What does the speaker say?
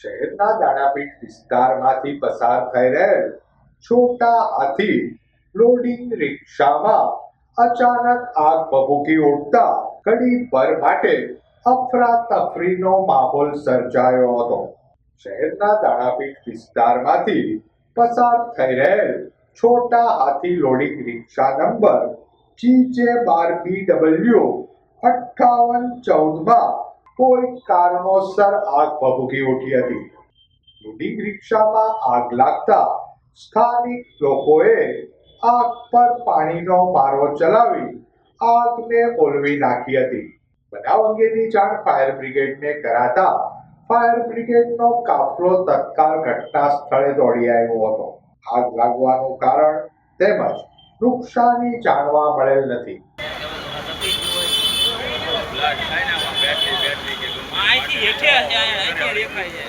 શહેરના દાણાપીઠ વિસ્તારમાંથી પસાર થઈ રહેલ છોટા હાથી લોડિંગ રિક્ષામાં અચાનક આગ ભભૂકી ઉઠતા કડી પર માટે અફરાતફરીનો માહોલ સર્જાયો હતો. શહેરના દાણાપીઠ વિસ્તારમાંથી પસાર થઈ રહેલ Chhota Hathi loading rickshaw number GJ બાર બી ડબલ્યુ અઠ્ઠાવન ચૌદમાં કોઈ કારણોસર આગ ભભૂકી ઉઠી હતી. લોડિંગ રિક્ષામાં આગ લાગતા સ્થાનિક લોકોએ આગ પર પાણીનો મારો ચલાવી આગને ઓલવી નાખી હતી. બનાવ અંગેની જાણ ફાયર બ્રિગેડને કરાતા ફાયર બ્રિગેડનો કાફલો તત્કાલ ઘટના સ્થળે દોડી આવ્યો હતો. આગ લાગવાનું કારણ તેમજ નુકસાની જાણવા મળેલ નથી. હેઠે હશે અહીંયા અહીંથી દેખાય છે.